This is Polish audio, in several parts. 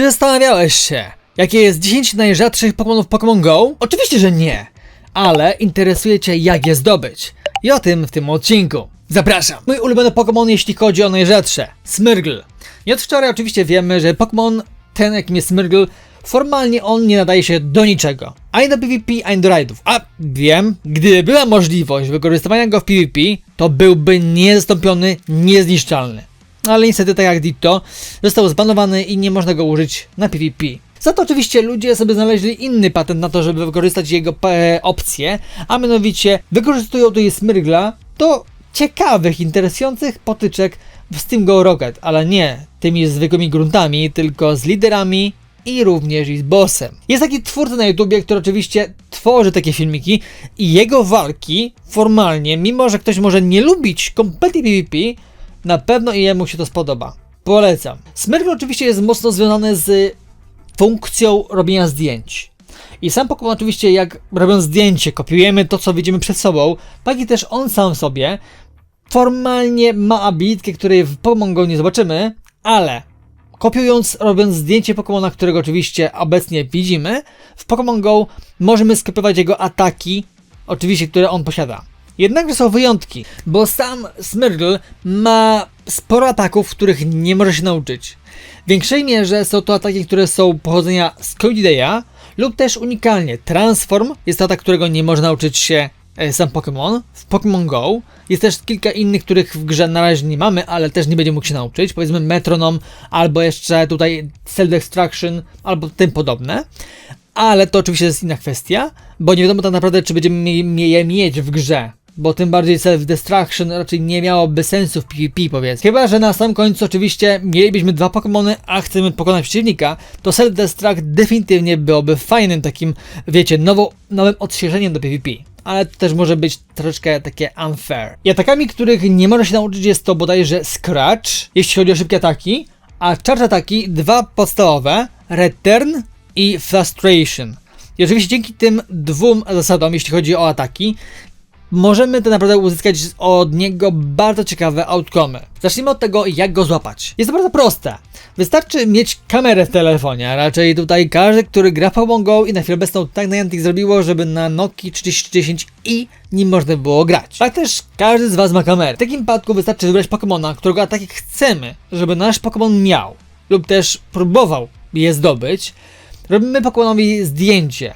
Czy zastanawiałeś się, jakie jest 10 najrzadszych Pokémonów Pokémon Go? Oczywiście, że nie, ale interesuje Cię, jak je zdobyć. I o tym w tym odcinku. Zapraszam! Mój ulubiony Pokémon, jeśli chodzi o najrzadsze Smyrgl. I od wczoraj oczywiście wiemy, że Pokémon ten, jakim jest Smyrgl, formalnie on nie nadaje się do niczego. Ani do PvP, ani do raidów. A wiem, gdyby była możliwość wykorzystywania go w PvP, to byłby niezastąpiony, niezniszczalny. Ale niestety, tak jak Ditto, został zbanowany i nie można go użyć na PvP. Za to oczywiście ludzie sobie znaleźli inny patent na to, żeby wykorzystać jego e, opcje, a mianowicie wykorzystują tutaj Smyrgla do ciekawych, interesujących potyczek w Steam Go Rocket, ale nie tymi zwykłymi gruntami, tylko z liderami i również i z bossem. Jest taki twórca na YouTubie, który oczywiście tworzy takie filmiki i jego walki formalnie, mimo że ktoś może nie lubić kompletnie PvP, na pewno i jemu się to spodoba. Polecam. Smyrgl oczywiście jest mocno związany z funkcją robienia zdjęć. I sam Pokémon oczywiście jak robiąc zdjęcie, kopiujemy to co widzimy przed sobą, tak i też on sam sobie formalnie ma abilitkę, której w Pokémon Go nie zobaczymy, ale kopiując, robiąc zdjęcie Pokémona, którego oczywiście obecnie widzimy, w Pokémon Go możemy skopiować jego ataki, oczywiście, które on posiada. Jednakże są wyjątki, bo sam Smyrgl ma sporo ataków, których nie może się nauczyć. W większej mierze są to ataki, które są pochodzenia z Codideya lub też unikalnie Transform jest atak, którego nie może nauczyć się e, sam Pokémon w Pokémon Go. Jest też kilka innych, których w grze na razie nie mamy, ale też nie będzie mógł się nauczyć. Powiedzmy Metronom, albo jeszcze tutaj Self-Destruction, albo tym podobne. Ale to oczywiście jest inna kwestia, bo nie wiadomo tak naprawdę, czy będziemy je mieć w grze bo tym bardziej self-destruction raczej nie miałoby sensu w PvP powiedzmy. Chyba, że na samym końcu oczywiście mielibyśmy dwa Pokémony, a chcemy pokonać przeciwnika, to self-destruct definitywnie byłoby fajnym takim, wiecie, nowo, nowym odświeżeniem do PvP. Ale to też może być troszeczkę takie unfair. I atakami, których nie można się nauczyć jest to bodajże Scratch, jeśli chodzi o szybkie ataki, a charge ataki dwa podstawowe, Return i Frustration. I oczywiście dzięki tym dwóm zasadom, jeśli chodzi o ataki, możemy tak naprawdę uzyskać od niego bardzo ciekawe outcome. Zacznijmy od tego, jak go złapać. Jest to bardzo proste. Wystarczy mieć kamerę w telefonie, a raczej tutaj każdy, który gra Pokémon Go i na chwilę obecną tak Niantic zrobiło, żeby na Nokia 3010i nim można było grać. Tak też każdy z Was ma kamerę. W takim przypadku wystarczy wybrać Pokémona, którego ataki chcemy, żeby nasz Pokémon miał lub też próbował je zdobyć. Robimy Pokémonowi zdjęcie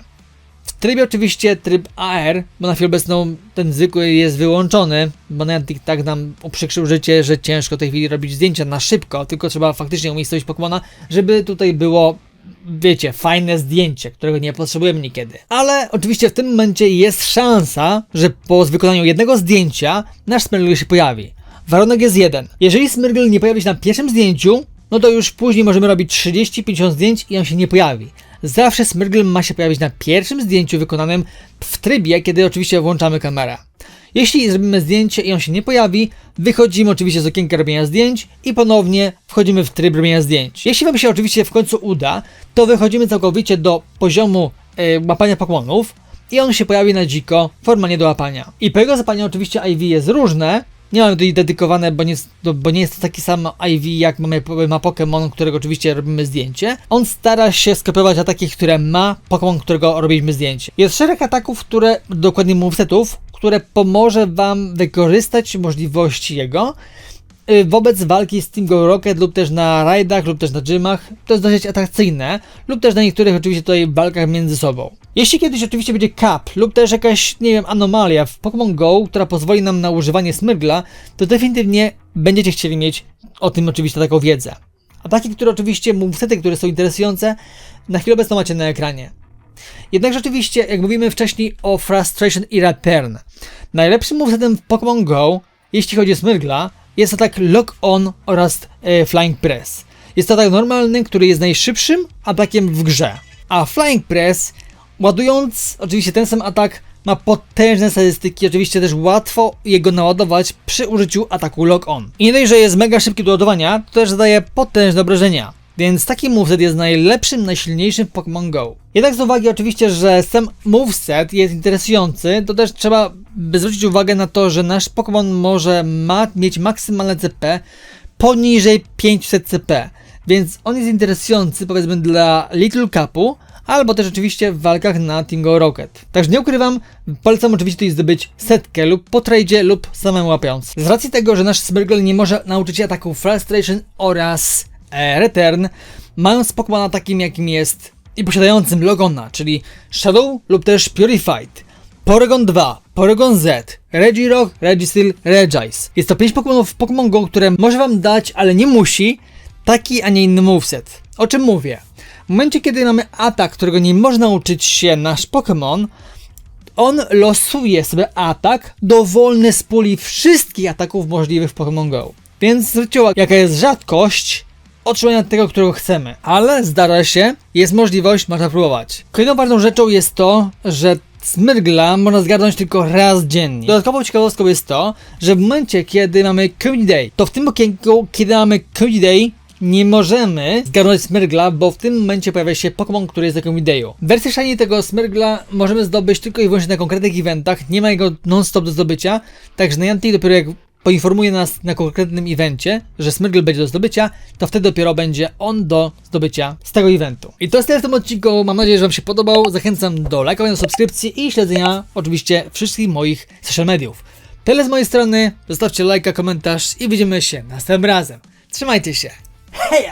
trybie oczywiście tryb AR, bo na chwilę obecną ten zwykły jest wyłączony, bo Niantic tak nam uprzykrzył życie, że ciężko w tej chwili robić zdjęcia na szybko, tylko trzeba faktycznie umiejscowić Pokemona, żeby tutaj było wiecie, fajne zdjęcie, którego nie potrzebujemy niekiedy. Ale oczywiście w tym momencie jest szansa, że po wykonaniu jednego zdjęcia nasz Smurgle się pojawi. Warunek jest jeden. Jeżeli Smurgle nie pojawi się na pierwszym zdjęciu, no to już później możemy robić 30-50 zdjęć i on się nie pojawi zawsze Smurgle ma się pojawić na pierwszym zdjęciu wykonanym w trybie, kiedy oczywiście włączamy kamerę. Jeśli zrobimy zdjęcie i on się nie pojawi, wychodzimy oczywiście z okienka robienia zdjęć i ponownie wchodzimy w tryb robienia zdjęć. Jeśli Wam się oczywiście w końcu uda, to wychodzimy całkowicie do poziomu yy, łapania Pokémonów i on się pojawi na dziko, formalnie do łapania. I po jego zapaniu oczywiście IV jest różne, nie mamy tutaj dedykowane, bo nie, jest, bo nie jest to taki sam IV jak mamy, ma Pokémon, którego oczywiście robimy zdjęcie. On stara się skopiować ataki, które ma Pokémon, którego robiliśmy zdjęcie. Jest szereg ataków, które, dokładnie movesetów, które pomoże Wam wykorzystać możliwości jego y, wobec walki z Team Go Rocket lub też na rajdach lub też na gymach. To jest dosyć atrakcyjne lub też na niektórych oczywiście tutaj walkach między sobą. Jeśli kiedyś oczywiście będzie cap lub też jakaś, nie wiem, anomalia w Pokémon Go, która pozwoli nam na używanie smyrgla, to definitywnie będziecie chcieli mieć o tym oczywiście taką wiedzę. A takie, które oczywiście, movesety, które są interesujące, na chwilę obecną macie na ekranie. Jednakże oczywiście, jak mówimy wcześniej o Frustration i Return, najlepszym movesetem w Pokémon Go, jeśli chodzi o smyrgla, jest atak Lock On oraz e, Flying Press. Jest to atak normalny, który jest najszybszym atakiem w grze. A Flying Press Ładując oczywiście ten sam atak ma potężne statystyki, oczywiście też łatwo jego naładować przy użyciu ataku Lock On. I nie dość, że jest mega szybki do ładowania, to też zadaje potężne obrażenia. Więc taki moveset jest najlepszym, najsilniejszym Pokémon Go. Jednak z uwagi oczywiście, że sam moveset jest interesujący, to też trzeba by zwrócić uwagę na to, że nasz Pokémon może ma mieć maksymalne CP poniżej 500 CP. więc on jest interesujący powiedzmy dla Little Cupu, albo też oczywiście w walkach na Team Go Rocket. Także nie ukrywam, polecam oczywiście tutaj zdobyć setkę lub po tradzie lub samemu łapiąc. Z racji tego, że nasz Smurgle nie może nauczyć się ataku Frustration oraz e, Return, mając Pokemona takim jakim jest i posiadającym Logona, czyli Shadow lub też Purified, Porygon 2, Porygon Z, Regirock, Registeel, Regice. Jest to 5 Pokémonów w Pokémon Go, które może wam dać, ale nie musi, taki, a nie inny moveset. O czym mówię? W momencie, kiedy mamy atak, którego nie może nauczyć się nasz Pokémon, on losuje sobie atak dowolny z puli wszystkich ataków możliwych w Pokémon Go. Więc zwróćcie uwagę, jaka jest rzadkość otrzymania tego, którego chcemy. Ale zdarza się, jest możliwość, można próbować. Kolejną ważną rzeczą jest to, że Smyrgla można zgarnąć tylko raz dziennie. Dodatkową ciekawostką jest to, że w momencie, kiedy mamy Community Day, to w tym okienku, kiedy mamy Community Day, nie możemy zgarnąć Smyrgla, bo w tym momencie pojawia się Pokémon, który jest Community Dayu. Wersję shiny tego Smyrgla możemy zdobyć tylko i wyłącznie na konkretnych eventach, nie ma jego non-stop do zdobycia, także Niantic dopiero jak poinformuje nas na konkretnym evencie, że Smurgle będzie do zdobycia, to wtedy dopiero będzie on do zdobycia z tego eventu. I to jest tyle w tym odcinku. Mam nadzieję, że Wam się podobał. Zachęcam do lajkowania, subskrypcji i śledzenia oczywiście wszystkich moich social mediów. Tyle z mojej strony. Zostawcie lajka, komentarz i widzimy się następnym razem. Trzymajcie się. Hey!